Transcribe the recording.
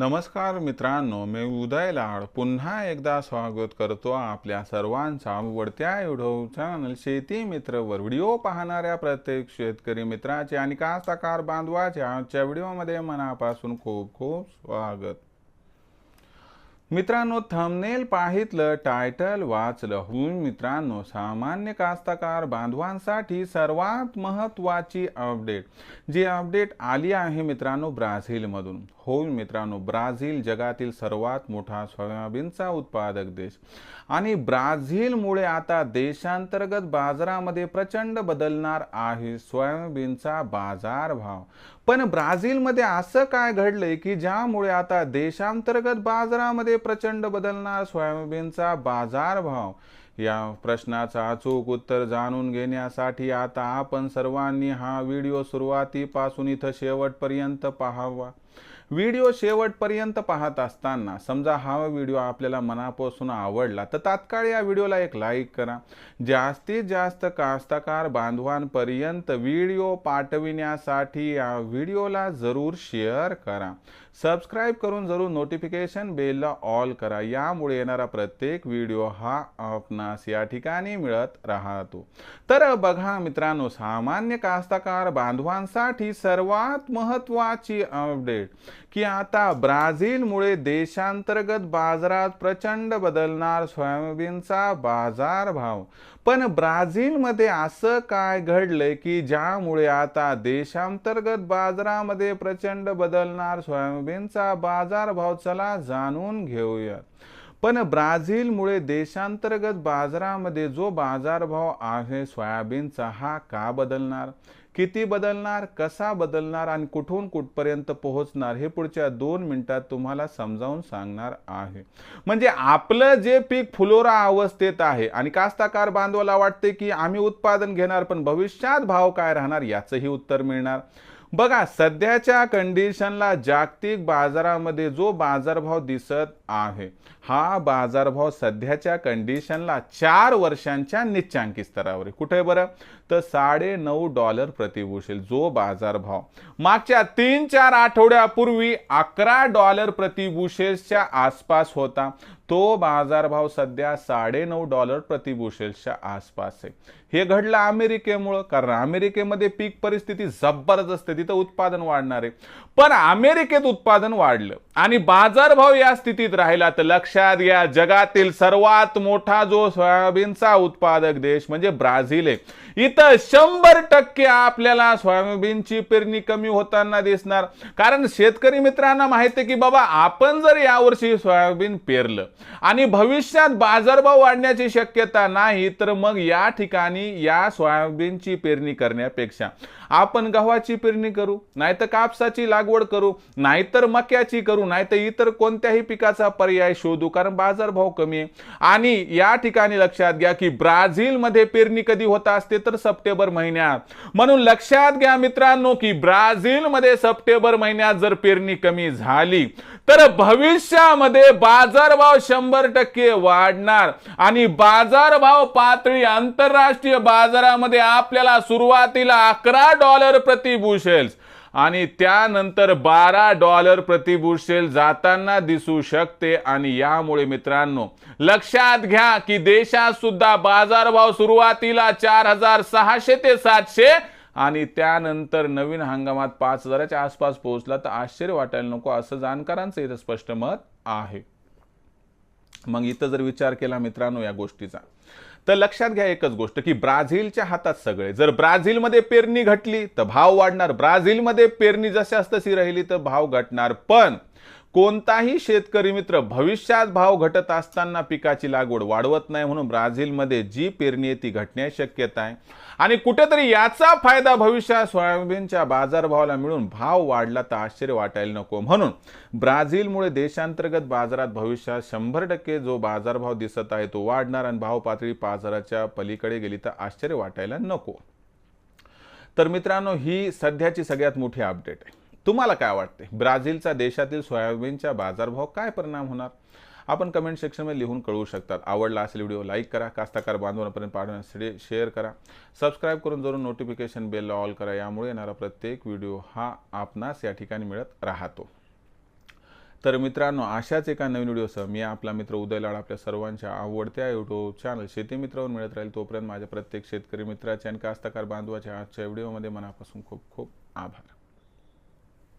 नमस्कार मित्रांनो मी उदय लाड पुन्हा एकदा स्वागत करतो आपल्या सर्वांचा आवडत्या युट्यूब चॅनल शेती मित्रवर व्हिडिओ पाहणाऱ्या प्रत्येक शेतकरी मित्राचे आणि कास्तकार बांधवाचे आजच्या व्हिडिओमध्ये मनापासून खूप खूप स्वागत. मित्रांनो थंबनेल पाहितलं टायटल वाचलं होऊन मित्रांनो सामान्य कास्तकार बांधवांसाठी सर्वात महत्त्वाची अपडेट जी अपडेट आली आहे मित्रांनो ब्राझीलमधून. हो मित्रांनो ब्राझील जगातील सर्वात मोठा सोयाबीनचा उत्पादक देश. आणि ब्राझीलमुळे आता देशांतर्गत बाजारामध्ये प्रचंड बदलणार आहे सोयाबीनचा बाजारभाव. पण ब्राझीलमध्ये असं काय घडलंय की ज्यामुळे आता देशांतर्गत बाजारामध्ये प्रचंड बदलणार सोयाबीनचा बाजारभाव? या प्रश्नाचं अचूक उत्तर जाणून घेण्यासाठी आता आपण सर्वांनी हा व्हिडिओ सुरुवातीपासून इथं शेवटपर्यंत पाहावा. व्हिडिओ शेवटपर्यंत पाहत असताना समजा हा व्हिडिओ आपल्याला मनापासून आवडला तर तात्काळ या व्हिडिओला एक लाईक करा. जास्तीत जास्त कास्तकार बांधवांपर्यंत व्हिडिओ पाठविण्यासाठी या व्हिडिओला जरूर शेअर करा. सबस्क्राईब करून जरूर नोटिफिकेशन बेलला ऑल करा. यामुळे येणारा प्रत्येक व्हिडिओ हा आपणास या ठिकाणी मिळत राहतो. तर बघा मित्रांनो सामान्य कास्तकार बांधवांसाठी सर्वात महत्त्वाची अपडेट की आता ब्राझीलमुळे देशांतर्गत बाजारात प्रचंड बदलणार सोयाबीनचा बाजारभाव. पण ब्राझीलमध्ये असं काय घडलंय की ज्यामुळे आता देशांतर्गत बाजारामध्ये प्रचंड बदलणार सोयाबीनचा बाजारभाव चला जाणून घेऊयात. पण ब्राझीलमुळे देशांतर्गत बाजारामध्ये जो बाजारभाव आहे सोयाबीनचा हा का बदलणार? किती बदलणार? कसा बदलणार? आणि कुठून कुठपर्यंत पोहोचणार? हे पुढच्या दोन मिनिटात तुम्हाला समजावून सांगणार आहे. म्हणजे आपलं जे पीक फुलोरा अवस्थेत आहे आणि कास्ताकार बांधवाला वाटते की आम्ही उत्पादन घेणार पण भविष्यात भाव काय राहणार? याचंही उत्तर मिळणार. बघा सध्याच्या कंडिशनला जागतिक बाजारामध्ये जो बाजारभाव दिसत आहे हा बाजारभाव सध्याच्या कंडिशनला चार वर्षांच्या निच्चांकी स्तरावर आहे. कुठे बरं? तर साडे नऊ डॉलर प्रतिबुशेल जो बाजारभाव. मागच्या तीन चार आठवड्यापूर्वी अकरा डॉलर प्रतिबुशेलच्या आसपास होता. तो बाजारभाव सध्या साडे नऊ डॉलर प्रतिबुशेल्सच्या आसपास आहे. हे घडलं अमेरिकेमुळं कारण अमेरिकेमध्ये पीक परिस्थिती जबरदस्त आहे. तिथं उत्पादन वाढणार आहे. पण अमेरिकेत उत्पादन वाढलं आणि बाजारभाव या स्थितीत राहिला तर लक्षात घ्या जगातील सर्वात मोठा जो सोयाबीनचा उत्पादक देश म्हणजे ब्राझील आहे. इथं शंभर टक्के आपल्याला सोयाबीनची पेरणी कमी होताना दिसणार. कारण शेतकरी मित्रांना माहिती आहे की बाबा आपण जर यावर्षी सोयाबीन पेरलं आणि भविष्यात बाजारभाव वाढण्याची शक्यता नाही तर मग या ठिकाणी या सोयाबीनची पेरणी करण्यापेक्षा आपण गव्हाची पेरणी करू नाहीतर कापसाची लागवड करू नाहीतर मक्याची करू नाहीतर इतर कोणत्याही पिकाचा पर्याय शोधू कारण बाजारभाव कमी आहे. आणि या ठिकाणी लक्षात घ्या की ब्राझीलमध्ये पेरणी कधी होत असते तर सप्टेंबर महिन्यात. म्हणून लक्षात घ्या मित्रांनो की ब्राझीलमध्ये सप्टेंबर महिन्यात जर पेरणी कमी झाली तर भविष्यामध्ये बाजारभाव शंभर टक्के वाढणार. आणि बाजारभाव पातळी आंतरराष्ट्रीय बाजारामध्ये आपल्याला सुरुवातीला अकरा डॉलर प्रति बुशेल्स आणि त्यानंतर बारा डॉलर प्रति बुशेल जाताना दिसू शकते. आणि यामुळे मित्रांनो लक्षात घ्या की देशात सुद्धा बाजारभाव सुरुवातीला चार हजार सहाशे ते सातशे आणि त्यानंतर नवीन हंगामात पाच हजाराच्या आसपास पोहोचला. तर आश्चर्य वाटायला नको असं जाणकारांचं इथं स्पष्ट मत आहे. मग इथं जर विचार केला मित्रांनो या गोष्टीचा तर लक्षात घ्या एकच गोष्ट की ब्राझीलच्या हातात सगळे जर ब्राझीलमध्ये पेरणी घटली तर भाव वाढणार. ब्राझीलमध्ये पेरणी जशास तशी राहिली तर भाव घटणार. पण कोणताही शेतकरी मित्र भविष्यात भाव घटत असताना पिकाची लागवड वाढवत नाही म्हणून ब्राझीलमध्ये जी पेरणी आहे ती घटण्याची शक्यता आहे. आणि कुठेतरी याचा फायदा भविष्यात सोयाबीनच्या बाजारभावाला मिळून भाव वाढला तर आश्चर्य वाटायला नको. म्हणून ब्राझीलमुळे देशांतर्गत बाजारात भविष्यात शंभर टक्के जो बाजारभाव दिसत आहे तो वाढणार आणि भाव पातळी बाजाराच्या पलीकडे गेली तर आश्चर्य वाटायला नको. तर मित्रांनो ही सध्याची सगळ्यात मोठी अपडेट आहे. तुम्हाला काय वाटते? ब्राझीलचा देशातील सोयाबीनच्या बाजारभाव काय परिणाम होणार? आपण कमेंट सेक्शनमध्ये लिहून कळवू शकतात. आवडला असेल व्हिडिओ लाईक करा. कास्ताकार बांधवांपर्यंत पाठवण्यासाठी शेअर करा. सबस्क्राईब करून जरूर नोटिफिकेशन बेल ऑल करा. यामुळे येणारा प्रत्येक व्हिडिओ हा आपणास या ठिकाणी मिळत राहतो. तर मित्रांनो अशाच एका नवीन व्हिडिओसह मी आपला मित्र उदय लाड आपल्या सर्वांच्या आवडत्या यूट्यूब चॅनल शेती मित्रावर मिळत राहील. तोपर्यंत माझ्या प्रत्येक शेतकरी मित्राचे आणि कास्तकार बांधवाच्या आजच्या व्हिडिओमध्ये मनापासून खूप खूप आभार.